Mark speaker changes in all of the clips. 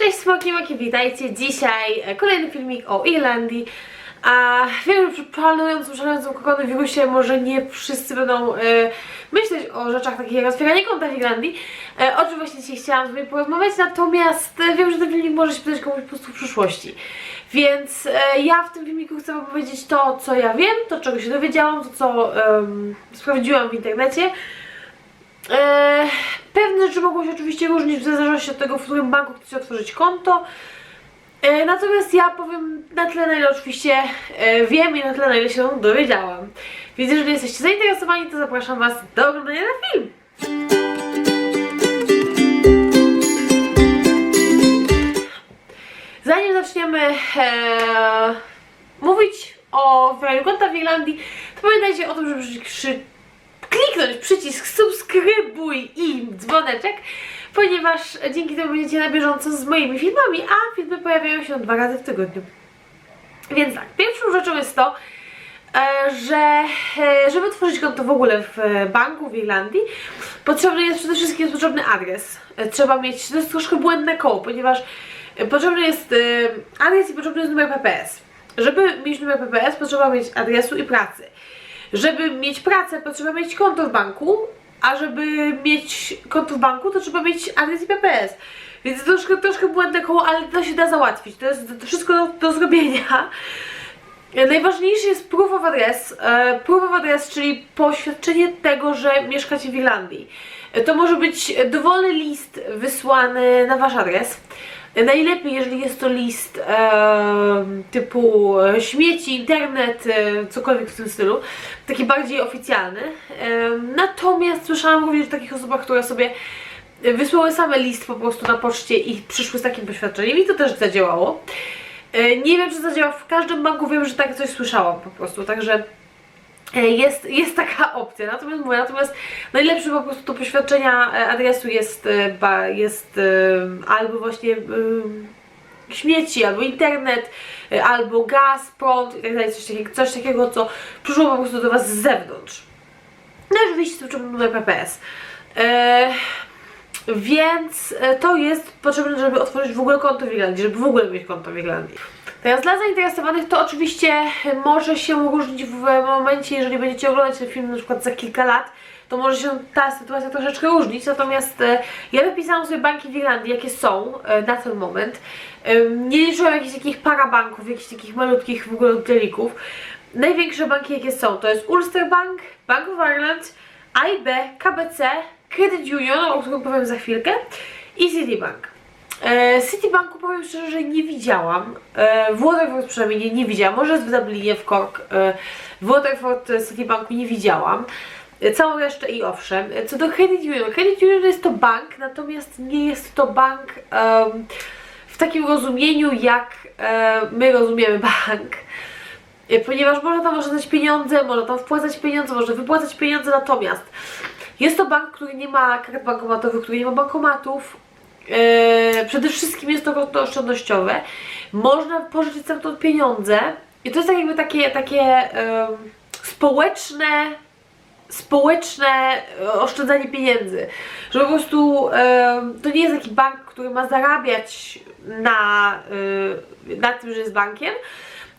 Speaker 1: Cześć Smoki Moki, witajcie. Dzisiaj e, kolejny filmik o Irlandii. A wiem, że przy planującym, szalejącym koronawirusie może nie wszyscy będą e, myśleć o rzeczach takich jak otwieranie konta w Irlandii, e, o czym właśnie dzisiaj chciałam z Wami porozmawiać, natomiast wiem, że ten filmik może się przydać komuś po prostu w przyszłości. Więc ja w tym filmiku chcę Wam powiedzieć to, co ja wiem, to czego się dowiedziałam, to co em, sprawdziłam w internecie. E, pewne rzeczy mogą się oczywiście różnić w zależności od tego, w którym banku chcecie otworzyć konto. E, natomiast ja powiem na tyle, na ile oczywiście e, wiem i na tyle, na ile się dowiedziałam. Więc jeżeli jesteście zainteresowani, to zapraszam Was do oglądania na film. Zanim zaczniemy e, mówić o otwieraniu konta w Irlandii, to pamiętajcie o tym, żeby przy, kliknąć przycisk subskrybuj i dzwoneczek, ponieważ dzięki temu będziecie na bieżąco z moimi filmami, a filmy pojawiają się dwa razy w tygodniu. Więc tak, pierwszą rzeczą jest to, e, że e, żeby otworzyć konto w ogóle w banku w Irlandii, potrzebny jest przede wszystkim jest potrzebny adres. E, Trzeba mieć, to jest troszkę błędne koło, ponieważ potrzebny jest adres i potrzebny jest numer PPS. Żeby mieć numer PPS, potrzeba mieć adresu i pracy. Żeby mieć pracę, potrzeba mieć konto w banku, a żeby mieć konto w banku, to trzeba mieć adres i PPS. Więc troszkę, troszkę błędne koło, ale to się da załatwić. To jest wszystko do, do zrobienia. Najważniejszy jest proof of address. E, Proof of address, czyli poświadczenie tego, że mieszkacie w Irlandii. E, To może być dowolny list wysłany na wasz adres. Najlepiej, jeżeli jest to list e, typu śmieci, internet, e, cokolwiek w tym stylu, taki bardziej oficjalny. E, natomiast słyszałam również o takich osobach, które sobie wysłały same list po prostu na poczcie i przyszły z takim poświadczeniem i to też zadziałało. E, Nie wiem, czy zadziała w każdym banku, wiem, że tak coś słyszałam po prostu, także jest, jest taka opcja. Natomiast mówię, natomiast najlepszy po prostu do poświadczenia e, adresu jest, e, jest e, albo właśnie e, śmieci, albo internet, e, albo gaz, prąd i tak coś takiego, coś takiego, co przyszło po prostu do Was z zewnątrz. No i oczywiście potrzebny numer PPS. E, więc e, to jest potrzebne, żeby otworzyć w ogóle konto w Irlandii, żeby w ogóle mieć konto w Irlandii. Teraz dla zainteresowanych to oczywiście może się różnić w momencie, jeżeli będziecie oglądać ten film na przykład za kilka lat, to może się ta sytuacja troszeczkę różnić, natomiast e, ja wypisałam sobie banki w Irlandii, jakie są e, na ten moment. E, nie liczyłam jakichś takich parabanków, jakichś takich malutkich w ogóle oddzielników. Największe banki jakie są to jest Ulster Bank, Bank of Ireland, AIB, KBC, Credit Union, o którym powiem za chwilkę i Citibank. E, Citibanku powiem szczerze, że nie widziałam. E, w Waterford przynajmniej nie, nie widziałam. Może jest w Dublinie, w Cork. E, w Waterford Citibanku nie widziałam. Całą resztę i owszem. Co do Credit Union. Credit Union jest to bank, natomiast nie jest to bank em, w takim rozumieniu, jak my rozumiemy bank. Ponieważ można tam oszczędzać pieniądze, można tam wpłacać pieniądze, można wypłacać pieniądze, natomiast jest to bank, który nie ma kart bankomatowych, który nie ma bankomatów. Eee, przede wszystkim jest to konto oszczędnościowe. Można pożyczyć stamtąd pieniądze i to jest tak jakby takie, takie em, społeczne społeczne e, oszczędzanie pieniędzy. Że po prostu em, to nie jest taki bank, który ma zarabiać na, y, na tym, że jest bankiem,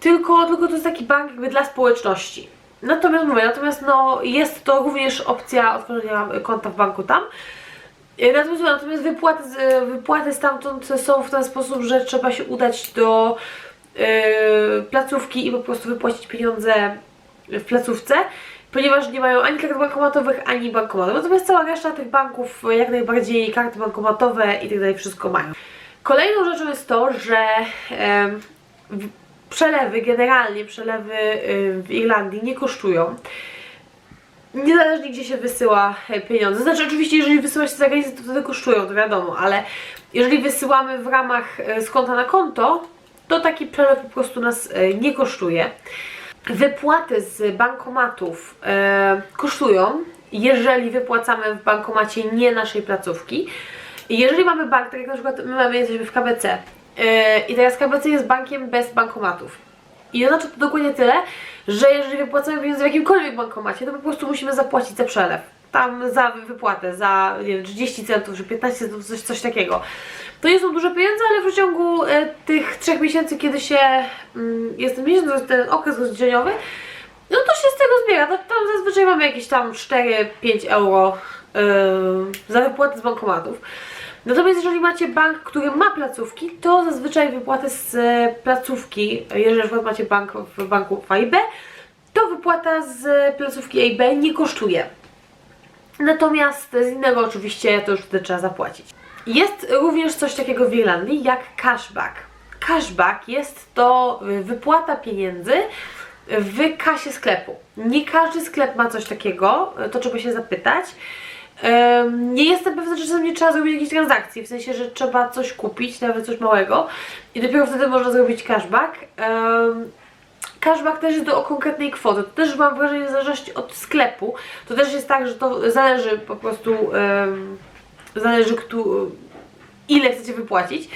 Speaker 1: tylko, tylko to jest taki bank jakby dla społeczności. Natomiast mówię, natomiast no, jest to również opcja otworzenia konta w banku tam. E, Natomiast, natomiast wypłaty, z- wypłaty stamtąd są w ten sposób, że trzeba się udać do e, placówki i po prostu wypłacić pieniądze w placówce, ponieważ nie mają ani kart bankomatowych, ani bankomatów. Natomiast cała reszta tych banków e, jak najbardziej karty bankomatowe i tak dalej wszystko mają. Kolejną rzeczą jest to, że w- przelewy, generalnie przelewy y, w Irlandii nie kosztują. Niezależnie gdzie się wysyła e, pieniądze. Znaczy oczywiście jeżeli wysyła się za granicę to wtedy kosztują, to wiadomo, ale jeżeli wysyłamy w ramach e, z konta na konto, to taki przelew po prostu nas e, nie kosztuje. Wypłaty z bankomatów e, kosztują, jeżeli wypłacamy w bankomacie nie naszej placówki. Jeżeli mamy bank, tak jak na przykład my mamy, jesteśmy w KBC e, i teraz KBC jest bankiem bez bankomatów. I oznacza to dokładnie tyle, że jeżeli wypłacamy pieniądze w jakimkolwiek bankomacie, to po prostu musimy zapłacić za przelew. Tam za wypłatę, za nie wiem, 30 centów czy 15 centów, coś, coś takiego. To nie są duże pieniądze, ale w przeciągu e, tych trzech miesięcy, kiedy się mm, jest ten miesiąc, ten okres rozliczeniowy, no to się z tego zbiera. Tam zazwyczaj mamy jakieś tam 4-5 euro yy, za wypłatę z bankomatów. Natomiast jeżeli macie bank, który ma placówki, to zazwyczaj wypłatę z e, placówki, jeżeli na macie bank w banku AIB, to wypłata z placówki AIB nie kosztuje. Natomiast z innego oczywiście to już wtedy trzeba zapłacić. Jest również coś takiego w Irlandii jak cashback. Cashback jest to y, wypłata pieniędzy w kasie sklepu. Nie każdy sklep ma coś takiego, y, to trzeba się zapytać. Nie jestem pewna, że czasem nie trzeba zrobić jakiejś transakcji, w sensie, że trzeba coś kupić, nawet coś małego i dopiero wtedy można zrobić cashback. Cashback też jest do konkretnej kwoty. To też mam wrażenie, w zależności od sklepu. To też jest tak, że to zależy po prostu, zależy kto, ile chcecie wypłacić.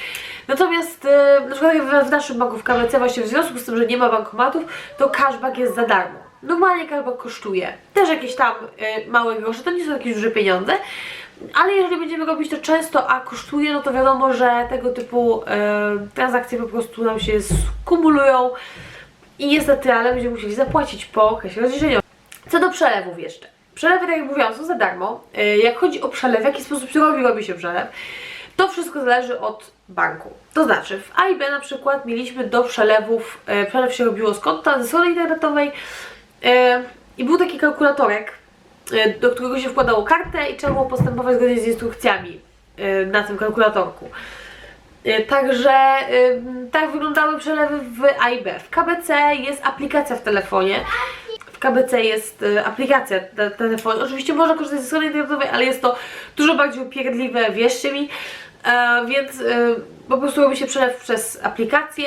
Speaker 1: Natomiast na przykład w naszym banku w KBC właśnie w związku z tym, że nie ma bankomatów, to cashback jest za darmo. Normalnie cashback kosztuje też jakieś tam e, małe grosze, to nie są jakieś duże pieniądze, ale jeżeli będziemy robić to często, a kosztuje, no to wiadomo, że tego typu e, transakcje po prostu nam się skumulują i niestety, ale będziemy musieli zapłacić po okresie rozliczeniowym. Co do przelewów jeszcze. Przelewy, tak jak mówiłam, są za darmo. Yy, Jak chodzi o przelew, w jaki sposób się robi, robi się przelew, to wszystko zależy od banku. To znaczy, w AIB na przykład mieliśmy do przelewów, yy, przelew się robiło z konta, ze strony internetowej i był taki kalkulatorek, yy, do którego się wkładało kartę i trzeba było postępować zgodnie z instrukcjami yy, na tym kalkulatorku. Także tak wyglądały przelewy w AIB. W KBC jest aplikacja w telefonie. W KBC jest aplikacja na telefonie. Oczywiście można korzystać ze strony internetowej, ale jest to dużo bardziej upierdliwe, wierzcie mi. E, więc po prostu robi się przelew przez aplikację.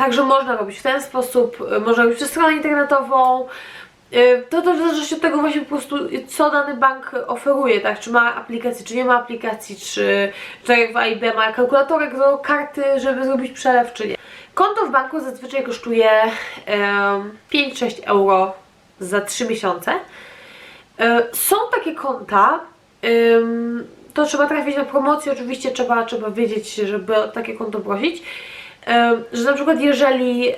Speaker 1: Także można robić w ten sposób, y, można robić przez stronę internetową. Y, To też zależy od tego właśnie po prostu, y, co dany bank oferuje, tak? Czy ma aplikację, czy nie ma aplikacji, czy, czy tak jak w AIB ma kalkulatorek do karty, żeby zrobić przelew, czy nie. Konto w banku zazwyczaj kosztuje em, 5-6 euro za 3 miesiące. E, Są takie konta, to trzeba trafić na promocję, oczywiście trzeba, trzeba wiedzieć, żeby o takie konto prosić, że na przykład jeżeli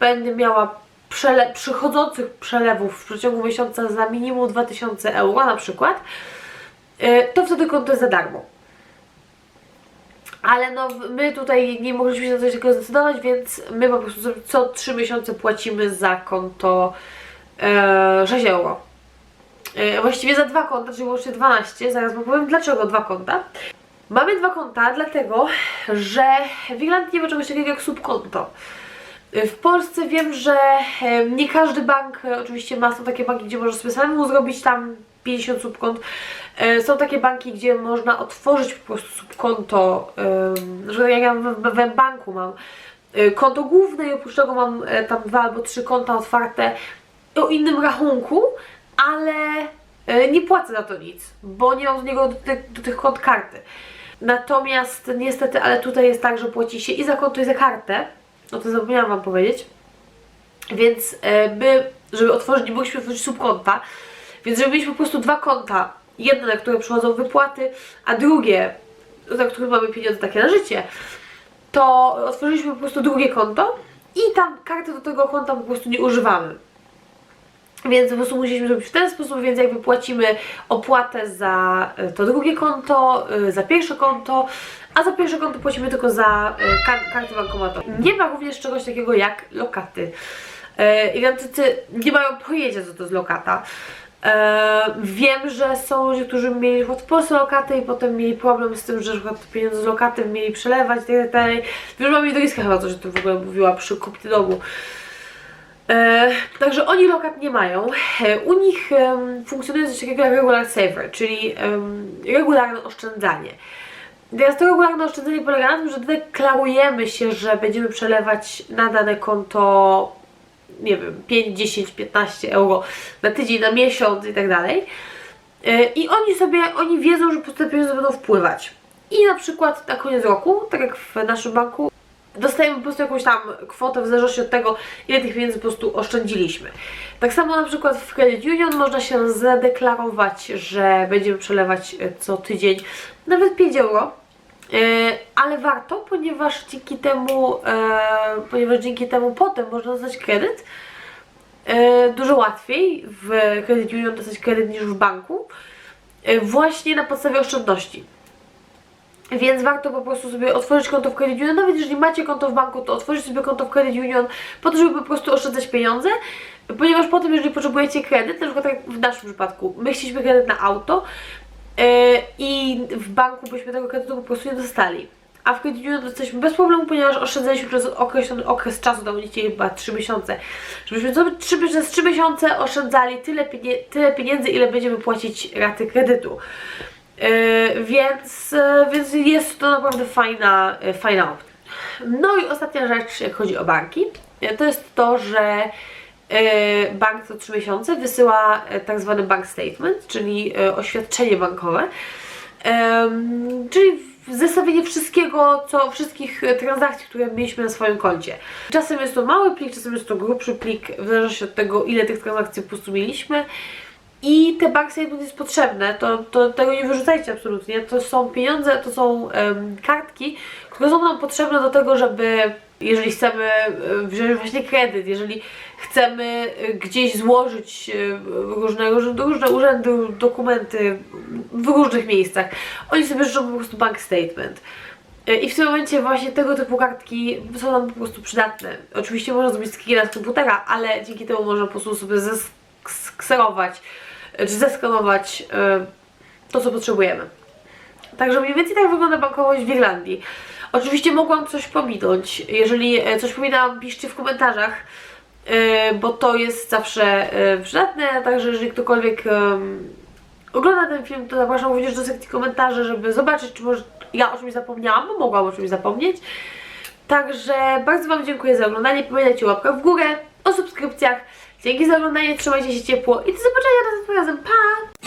Speaker 1: będę miała przele przychodzących przelewów w przeciągu miesiąca za minimum 2000 euro na przykład, to wtedy konto jest za darmo. Ale no, my tutaj nie mogliśmy się na coś takiego zdecydować, więc my po prostu co 3 miesiące płacimy za konto e, 6 euro. E, właściwie za dwa konta, czyli łącznie 12. Zaraz powiem dlaczego dwa konta. Mamy dwa konta, dlatego że w Irlandii nie ma czegoś takiego jak subkonto. W Polsce wiem, że nie każdy bank e, oczywiście ma, są takie banki, gdzie można sobie samemu zrobić tam 50 subkont. E, Są takie banki, gdzie można otworzyć po prostu subkonto, że jak ja w, banku mam e, konto główne i oprócz tego mam tam dwa albo trzy konta otwarte o innym rachunku, ale nie płacę za to nic, bo nie mam do niego do, tych- do tych kont karty. Natomiast niestety, ale tutaj jest tak, że płaci się i za konto i za kartę, o to zapomniałam Wam powiedzieć. Więc e, my, żeby otworzyć, nie mogliśmy otworzyć subkonta, więc zrobiliśmy po prostu dwa konta. Jedno, na które przychodzą wypłaty, a drugie, za które mamy pieniądze takie na życie, to otworzyliśmy po prostu drugie konto i tam karty do tego konta po prostu nie używamy. Więc po prostu musieliśmy zrobić w ten sposób, więc jak wypłacimy opłatę za e, to drugie konto, e, za pierwsze konto, a za pierwsze konto płacimy tylko za e, kar karty bankomatowe. Nie ma również czegoś takiego jak lokaty. Irlandczycy nie mają pojęcia co to jest lokata. Wiem, że są ludzie, którzy mieli w Polsce lokaty i potem mieli problem z tym, że pieniądze z lokaty mieli przelewać i tak. Wiem, że mam Doiska chyba coś o tym w ogóle mówiła przy kupnie domu. E, także oni lokat nie mają. E, u nich em, funkcjonuje coś takiego jak regular saver, czyli em, regularne oszczędzanie. Teraz to regularne oszczędzanie polega na tym, że deklarujemy się, że będziemy przelewać na dane konto, nie wiem, 5, 10, 15 euro na tydzień, na miesiąc i tak dalej. E, I oni sobie, oni wiedzą, że po te pieniądze będą wpływać. I na przykład na koniec roku, tak jak w naszym banku, dostajemy po prostu jakąś tam kwotę w zależności od tego, ile tych pieniędzy po prostu oszczędziliśmy. Tak samo na przykład w Credit Union można się zadeklarować, że będziemy przelewać e, co tydzień nawet 5 euro. E, ale warto, ponieważ dzięki temu, e, ponieważ dzięki temu potem można dostać kredyt dużo łatwiej w Credit Union dostać kredyt niż w banku, właśnie na podstawie oszczędności. Więc warto po prostu sobie otworzyć konto w Credit Union. Nawet jeżeli macie konto w banku, to otworzyć sobie konto w Credit Union po to, żeby po prostu oszczędzać pieniądze. Ponieważ potem, jeżeli potrzebujecie kredyt, na przykład tak w naszym przypadku, my chcieliśmy kredyt na auto yy, i w banku byśmy tego kredytu po prostu nie dostali. A w Credit Union dostaliśmy bez problemu, ponieważ oszczędzaliśmy przez określony okres czasu, tam będzie chyba 3 miesiące. Żebyśmy sobie przez 3 miesiące oszczędzali tyle pieniędzy, ile będziemy płacić raty kredytu. Yy, więc, yy, więc jest to naprawdę fajna, yy, fajna opcja. No i ostatnia rzecz, jak chodzi o banki, to jest to, że bank co 3 miesiące wysyła tak zwany bank statement, czyli oświadczenie bankowe, czyli zestawienie wszystkiego, co, wszystkich e, transakcji, które mieliśmy na swoim koncie. Czasem jest to mały plik, czasem jest to grubszy plik, w zależności od tego, ile tych transakcji po prostu mieliśmy. I te statement jest potrzebne, to, to tego nie wyrzucajcie absolutnie. To są pieniądze, to są em, kartki, które są nam potrzebne do tego, żeby jeżeli chcemy wziąć właśnie kredyt, jeżeli chcemy e, gdzieś złożyć e, różne, różne, urzędy, dokumenty w różnych miejscach, oni sobie życzą po prostu bank statement. E, I w tym momencie właśnie tego typu kartki są nam po prostu przydatne. Oczywiście można zrobić screena z komputera, ale dzięki temu można po prostu sobie skserować czy zeskanować e, to, co potrzebujemy. Także mniej więcej tak wygląda bankowość w Irlandii. Oczywiście mogłam coś pominąć. Jeżeli e, coś pominęłam, piszcie w komentarzach, e, bo to jest zawsze przydatne. Także jeżeli ktokolwiek ogląda ten film, to zapraszam również do sekcji komentarzy, żeby zobaczyć, czy może ja o czymś zapomniałam, bo mogłam o czymś zapomnieć. Także bardzo Wam dziękuję za oglądanie. Pamiętajcie o łapkach w górę, o subskrypcjach. Dzięki za oglądanie, trzymajcie się ciepło i do zobaczenia następnym razem. Pa!